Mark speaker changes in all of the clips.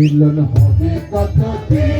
Speaker 1: মিলন হবে কতদিন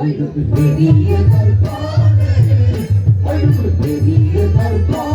Speaker 1: பெரிய கருப்பாடு பெரிய கருப்பா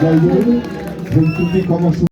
Speaker 1: ganhou, junto com a